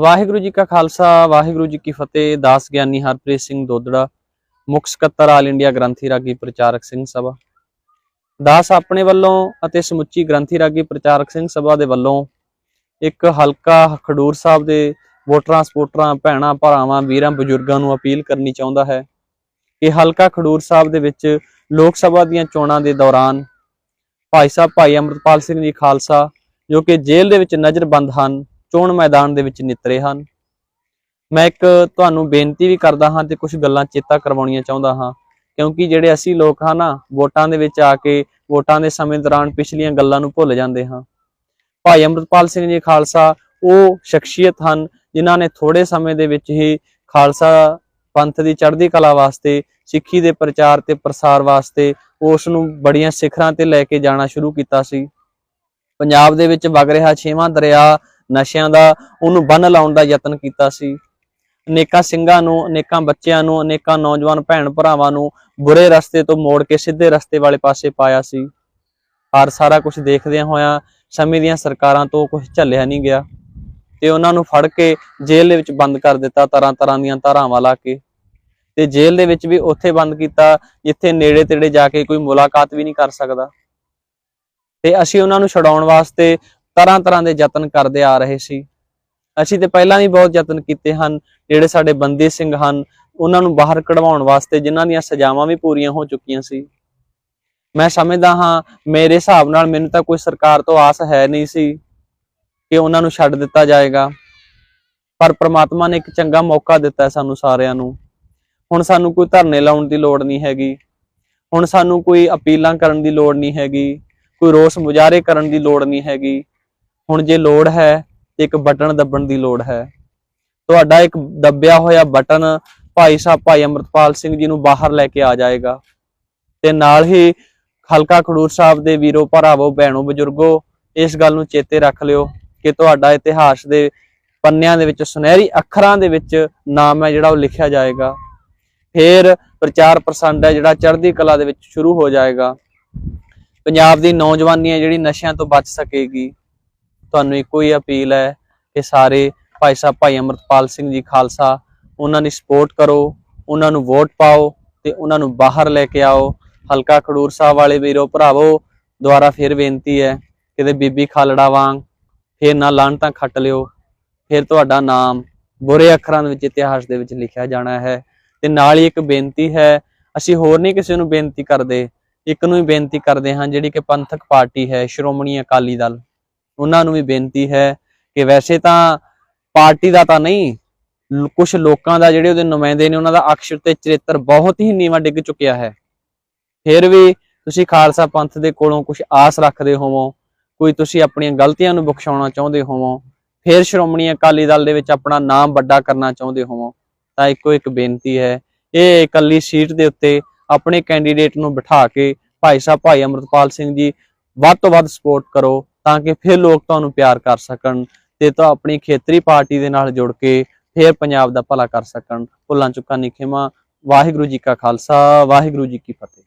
ਵਾਹਿਗੁਰੂ ਜੀ ਕਾ ਖਾਲਸਾ, ਵਾਹਿਗੁਰੂ ਜੀ ਕੀ ਫਤਿਹ, ਦਾਸ ਗਿਆਨੀ ਹਰਪ੍ਰੀਤ ਸਿੰਘ ਦੋਦੜਾ ਮੁੱਖ ਸਕੱਤਰ ਆਲ ਇੰਡੀਆ ਗ੍ਰੰਥੀ ਰਾਗੀ ਪ੍ਰਚਾਰਕ ਸਿੰਘ ਸਭਾ। ਦਾਸ ਆਪਣੇ ਵੱਲੋਂ ਅਤੇ ਸਮੁੱਚੀ ਗ੍ਰੰਥੀ ਰਾਗੀ ਪ੍ਰਚਾਰਕ ਸਿੰਘ ਸਭਾ ਦੇ ਵੱਲੋਂ ਇੱਕ ਹਲਕਾ ਖਡੂਰ ਸਾਹਿਬ ਦੇ ਵੋਟਰਾਂ ਸਪੋਰਟਰਾਂ ਭੈਣਾਂ, ਭਰਾਵਾਂ, ਵੀਰਾਂ, ਬਜ਼ੁਰਗਾਂ ਨੂੰ ਅਪੀਲ ਕਰਨੀ ਚਾਹੁੰਦਾ ਹੈ। ਕਿ ਹਲਕਾ ਖਡੂਰ ਸਾਹਿਬ ਦੇ ਵਿੱਚ ਲੋਕ ਸਭਾ ਦੀਆਂ ਚੋਣਾਂ ਦੇ ਦੌਰਾਨ ਭਾਈ ਸਾਹਿਬ ਭਾਈ ਅਮਰਪਾਲ ਸਿੰਘ ਜੀ ਖਾਲਸਾ, ਜੋ ਕਿ ਜੇਲ੍ਹ ਦੇ ਵਿੱਚ ਨਜ਼ਰਬੰਦ ਹਨ ਚੋਣ ਮੈਦਾਨ ਦੇ ਵਿੱਚ ਨਿਤਰੇ ਹਨ। ਮੈਂ ਇੱਕ ਤੁਹਾਨੂੰ ਬੇਨਤੀ ਵੀ ਕਰਦਾ ਹਾਂ ਤੇ ਕੁਝ ਗੱਲਾਂ ਚੇਤਾ ਕਰਵਾਉਣੀਆਂ ਚਾਹੁੰਦਾ ਹਾਂ, ਕਿਉਂਕਿ ਜਿਹੜੇ ਅਸੀਂ ਲੋਕ ਹਾਂ ਨਾ, ਵੋਟਾਂ ਦੇ ਵਿੱਚ ਆ ਕੇ ਵੋਟਾਂ ਦੇ ਸਮੇਂ ਦੌਰਾਨ ਪਿਛਲੀਆਂ ਗੱਲਾਂ ਨੂੰ ਭੁੱਲ ਜਾਂਦੇ ਹਾਂ। ਭਾਈ ਅਮਰਪਾਲ ਸਿੰਘ ਜੀ ਖਾਲਸਾ, ਉਹ ਸ਼ਖਸੀਅਤ ਹਨ, ਜਿਨ੍ਹਾਂ ਨੇ ਥੋੜੇ ਸਮੇਂ ਦੇ ਵਿੱਚ ਹੀ ਖਾਲਸਾ ਪੰਥ ਦੀ ਚੜ੍ਹਦੀ ਕਲਾ ਵਾਸਤੇ, ਸਿੱਖੀ ਦੇ ਪ੍ਰਚਾਰ ਤੇ ਪ੍ਰਸਾਰ ਵਾਸਤੇ ਉਸ ਨੂੰ ਬੜੀਆਂ ਸਿਖਰਾਂ ਤੇ ਲੈ ਕੇ ਜਾਣਾ ਸ਼ੁਰੂ ਕੀਤਾ ਸੀ। ਪੰਜਾਬ ਦੇ ਵਿੱਚ ਵਗ ਰਿਹਾ ਛੇਵਾਂ ਦਰਿਆ ਨਸ਼ਿਆਂ ਦਾ, ਉਹਨੂੰ ਬੰਨ ਲਾਉਣ ਦਾ ਯਤਨ ਕੀਤਾ ਸੀ। ਅਨੇਕਾਂ ਸਿੰਘਾਂ ਨੂੰ, ਅਨੇਕਾਂ ਬੱਚਿਆਂ ਨੂੰ, ਅਨੇਕਾਂ ਨੌਜਵਾਨ ਭੈਣ ਭਰਾਵਾਂ ਨੂੰ ਬੁਰੇ ਰਸਤੇ ਤੋਂ ਮੋੜ ਕੇ ਸਿੱਧੇ ਰਸਤੇ ਵਾਲੇ ਪਾਸੇ ਪਾਇਆ ਸੀ। ਹਰ ਸਾਰਾ ਕੁਝ ਦੇਖਦਿਆਂ ਹੋਇਆਂ ਸਮੇਂ ਦੀਆਂ ਸਰਕਾਰਾਂ ਤੋਂ ਕੁਝ ਝੱਲਿਆ ਨਹੀਂ ਗਿਆ ਤੇ ਉਹਨਾਂ ਨੂੰ ਫੜ ਕੇ ਜੇਲ੍ਹ ਦੇ ਵਿੱਚ ਬੰਦ ਕਰ ਦਿੱਤਾ ਤਰ੍ਹਾਂ ਤਰ੍ਹਾਂ ਦੀਆਂ ਧਾਰਾਵਾਂ ਲਾ ਕੇ। ਤੇ ਜੇਲ੍ਹ ਦੇ ਵਿੱਚ ਵੀ ਉੱਥੇ ਬੰਦ ਕੀਤਾ ਜਿੱਥੇ ਨੇੜੇ ਤੇੜੇ ਜਾ ਕੇ ਕੋਈ ਮੁਲਾਕਾਤ ਵੀ ਨਹੀਂ ਕਰ ਸਕਦਾ। ਤੇ ਅਸੀਂ ਉਹਨਾਂ ਨੂੰ ਛਡਾਉਣ ਵਾਸਤੇ ਤਰ੍ਹਾਂ ਤਰ੍ਹਾਂ ਦੇ ਯਤਨ ਕਰਦੇ ਆ ਰਹੇ ਸੀ। ਅਸੀਂ ਤੇ ਪਹਿਲਾਂ ਵੀ ਬਹੁਤ ਯਤਨ ਕੀਤੇ ਹਨ। ਜਿਹੜੇ ਸਾਡੇ ਬੰਦੀ ਸਿੰਘ ਹਨ, ਉਹਨਾਂ ਨੂੰ ਬਾਹਰ ਕਢਵਾਉਣ ਵਾਸਤੇ ਜਿਨ੍ਹਾਂ ਦੀਆਂ ਸਜ਼ਾਵਾਂ ਵੀ ਪੂਰੀਆਂ ਹੋ ਚੁੱਕੀਆਂ ਸੀ। ਮੈਂ ਸਮਝਦਾ ਹਾਂ, ਮੇਰੇ ਹਿਸਾਬ ਨਾਲ ਮੈਨੂੰ ਤਾਂ ਕੋਈ ਸਰਕਾਰ ਤੋਂ ਆਸ ਹੈ ਨਹੀਂ ਸੀ ਕਿ ਉਹਨਾਂ ਨੂੰ ਛੱਡ ਦਿੱਤਾ ਜਾਏਗਾ। ਪਰ ਪ੍ਰਮਾਤਮਾ ਨੇ ਇੱਕ ਚੰਗਾ ਮੌਕਾ ਦਿੱਤਾ ਸਾਨੂੰ ਸਾਰਿਆਂ ਨੂੰ। ਹੁਣ ਸਾਨੂੰ ਕੋਈ ਧਰਨੇ ਲਾਉਣ ਦੀ ਲੋੜ ਨਹੀਂ ਹੈਗੀ। ਹੁਣ ਸਾਨੂੰ ਕੋਈ ਅਪੀਲਾਂ ਕਰਨ ਦੀ ਲੋੜ ਨਹੀਂ ਹੈਗੀ। ਕੋਈ ਰੋਸ ਮੁਜ਼ਾਹਰੇ ਕਰਨ ਦੀ ਲੋੜ ਨਹੀਂ ਹੈਗੀ। ਹੁਣ ਜੇ ਲੋੜ ਹੈ ਤੇ ਇੱਕ ਬਟਨ ਦੱਬਣ ਦੀ ਲੋੜ ਹੈ। ਤੁਹਾਡਾ ਇੱਕ ਦੱਬਿਆ ਹੋਇਆ ਬਟਨ ਭਾਈ ਸਾਹਿਬ, ਭਾਈ ਅਮਰਤਪਾਲ ਸਿੰਘ ਜੀ ਨੂੰ ਬਾਹਰ ਲੈ ਕੇ ਆ ਜਾਏਗਾ। ਤੇ ਨਾਲ ਹੀ ਹਲਕਾ ਖਡੂਰ ਸਾਹਿਬ ਦੇ ਵੀਰੋ, ਭਰਾਵੋ, ਭੈਣੋ, ਬਜ਼ੁਰਗੋ, ਇਸ ਗੱਲ ਨੂੰ ਚੇਤੇ ਰੱਖ ਲਿਓ ਕਿ ਤੁਹਾਡਾ ਇਤਿਹਾਸ ਦੇ ਪੰਨਿਆਂ ਦੇ ਵਿੱਚ, ਸੁਨਹਿਰੀ ਅੱਖਰਾਂ ਦੇ ਵਿੱਚ ਨਾਮ ਹੈ ਜਿਹੜਾ ਉਹ ਲਿਖਿਆ ਜਾਏਗਾ। ਫਿਰ ਪ੍ਰਚਾਰ ਪ੍ਰਸੰਡ ਹੈ ਜਿਹੜਾ ਚੜ੍ਹਦੀ ਕਲਾ ਦੇ ਵਿੱਚ ਸ਼ੁਰੂ ਹੋ ਜਾਏਗਾ। ਪੰਜਾਬ ਦੀ ਨੌਜਵਾਨੀ ਹੈ ਜਿਹੜੀ ਨਸ਼ਿਆਂ ਤੋਂ ਬਚ ਸਕੇਗੀ। ਤੁਹਾਨੂੰ ਇੱਕੋ ਹੀ ਅਪੀਲ ਹੈ ਕਿ ਸਾਰੇ ਭਾਈ ਸਾਹਿਬ, ਭਾਈ ਅਮਰਤਪਾਲ ਸਿੰਘ ਜੀ ਖਾਲਸਾ, ਉਹਨਾਂ ਦੀ ਸਪੋਰਟ ਕਰੋ, ਉਹਨਾਂ ਨੂੰ ਵੋਟ ਪਾਓ ਤੇ ਉਹਨਾਂ ਨੂੰ ਬਾਹਰ ਲੈ ਕੇ ਆਓ। ਹਲਕਾ ਖਡੂਰ ਸਾਹਿਬ ਵਾਲੇ ਵੀਰੋ, ਭਰਾਵੋ ਦੁਆਰਾ ਫਿਰ ਬੇਨਤੀ ਹੈ, ਕਿਤੇ ਬੀਬੀ ਖਾਲੜਾ ਵਾਂਗ ਫਿਰ ਨਾ ਲਾਂਟਾਂ ਖੱਟ ਲਿਓ। ਫਿਰ ਤੁਹਾਡਾ ਨਾਮ ਬੁਰੇ ਅੱਖਰਾਂ ਦੇ ਵਿੱਚ, ਇਤਿਹਾਸ ਦੇ ਵਿੱਚ ਲਿਖਿਆ ਜਾਣਾ ਹੈ। ਤੇ ਨਾਲ ਹੀ ਇੱਕ ਬੇਨਤੀ ਹੈ, ਅਸੀਂ ਹੋਰ ਨਹੀਂ ਕਿਸੇ ਨੂੰ ਬੇਨਤੀ ਕਰਦੇ। ਇੱਕ ਨੂੰ ਹੀ ਬੇਨਤੀ ਕਰਦੇ ਹਾਂ, ਜਿਹੜੀ ਕਿ ਪੰਥਕ ਪਾਰਟੀ ਹੈ, ਸ਼੍ਰੋਮਣੀ ਅਕਾਲੀ ਦਲ। ਉਹਨਾਂ ਨੂੰ ਵੀ ਬੇਨਤੀ ਹੈ ਕਿ ਵੈਸੇ ਤਾਂ ਪਾਰਟੀ ਦਾ ਤਾਂ ਨਹੀਂ ਕੁਝ ਲੋਕਾਂ ਦਾ ਜਿਹੜੇ ਉਹਦੇ ਨੁਮਾਇੰਦੇ ਨੇ ਉਹਨਾਂ ਦਾ ਅਕਸ਼ਰ ਤੇ ਚਰਿੱਤਰ ਬਹੁਤ ਹੀ ਨੀਵਾਂ ਡਿੱਗ ਚੁੱਕਿਆ ਹੈ। ਫਿਰ ਵੀ ਤੁਸੀਂ ਖਾਲਸਾ ਪੰਥ ਦੇ ਕੋਲੋਂ ਕੁਝ ਆਸ ਰੱਖਦੇ ਹੋਵੋ, ਕੋਈ ਤੁਸੀਂ ਆਪਣੀਆਂ ਗਲਤੀਆਂ ਨੂੰ ਬਖਸ਼ਾਉਣਾ ਚਾਹੁੰਦੇ ਹੋਵੋ, ਫਿਰ ਸ਼੍ਰੋਮਣੀ ਅਕਾਲੀ ਦਲ ਦੇ ਵਿੱਚ ਆਪਣਾ ਨਾਮ ਵੱਡਾ ਕਰਨਾ ਚਾਹੁੰਦੇ ਹੋਵੋ, ਤਾਂ ਇੱਕੋ ਇੱਕ ਬੇਨਤੀ ਹੈ, ਇਹ ਇਕੱਲੀ ਸੀਟ ਦੇ ਉੱਤੇ ਆਪਣੇ ਕੈਂਡੀਡੇਟ ਨੂੰ ਬਿਠਾ ਕੇ ਭਾਈ ਸਾਹਿਬ ਭਾਈ ਅਮਰਤਪਾਲ ਸਿੰਘ ਜੀ ਵੱਧ ਤੋਂ ਵੱਧ ਸਪੋਰਟ ਕਰੋ ਤਾਂ ਕਿ ਫਿਰ ਲੋਕ ਤੁਹਾਨੂੰ ਪਿਆਰ ਕਰ ਸਕਣ ਤੇ ਤਾਂ ਆਪਣੀ ਖੇਤਰੀ ਪਾਰਟੀ ਦੇ ਨਾਲ ਜੁੜ ਕੇ ਫਿਰ ਪੰਜਾਬ ਦਾ ਭਲਾ ਕਰ ਸਕਣ। ਭੁੱਲਾਂ ਚੁੱਕਾਂ ਨਹੀਂ ਖਿਮਾ। ਵਾਹਿਗੁਰੂ ਜੀ ਕਾ ਖਾਲਸਾ, ਵਾਹਿਗੁਰੂ ਜੀ ਕੀ ਫਤਿਹ।